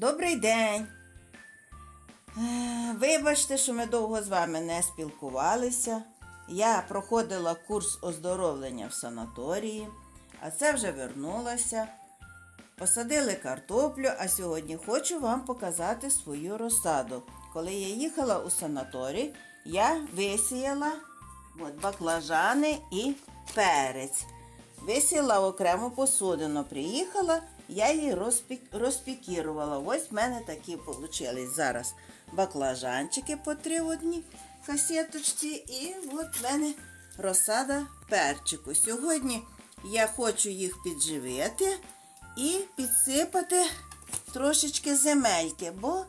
Добрий день. Е, Вибачте, що ми довго з вами не спілкувалися. Я проходила курс оздоровлення в санаторії, а це вже вернулася. Посадили картоплю, а сьогодні хочу вам показати свою розсаду. Коли я їхала у санаторій, я висіяла от, баклажани і перець. Висіла в окрему посудину. Приїхала, я її розпік... розпікірувала. Ось в мене такі вийшли зараз баклажанчики по три в одній касеточці. І от в мене розсада перчику. Сьогодні я хочу їх підживити і підсипати трошечки земельки, бо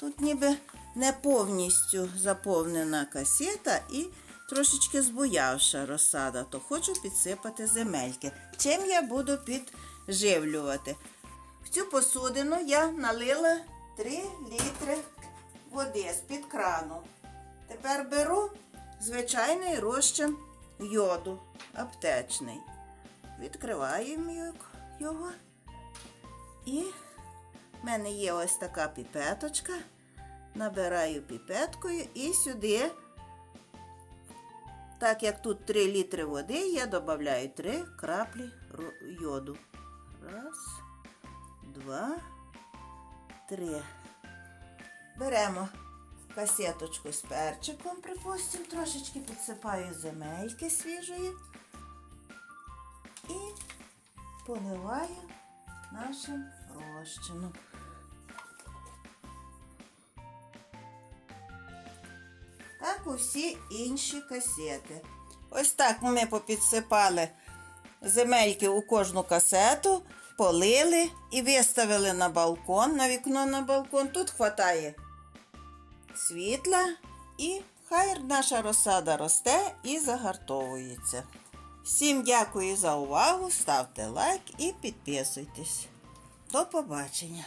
тут ніби не повністю заповнена касета і трошечки збоявша розсада, то хочу підсипати земельки. Чим я буду підживлювати? В цю посудину я налила 3 літри води з-під крану. Тепер беру звичайний розчин йоду аптечний. Відкриваємо його. І в мене є ось така піпеточка. Набираю піпеткою і сюди, так як тут 3 літри води, я додаю 3 краплі йоду. Раз, два, три. Беремо касеточку з перчиком, припустимо, трошечки підсипаю земельки свіжої і поливаю нашим розчином. Так усі інші касети. Ось так ми попідсипали земельки у кожну касету, полили і виставили на балкон, на вікно на балкон. Тут хватає світла і хай наша розсада росте і загартовується. Всім дякую за увагу, ставте лайк і підписуйтесь. До побачення!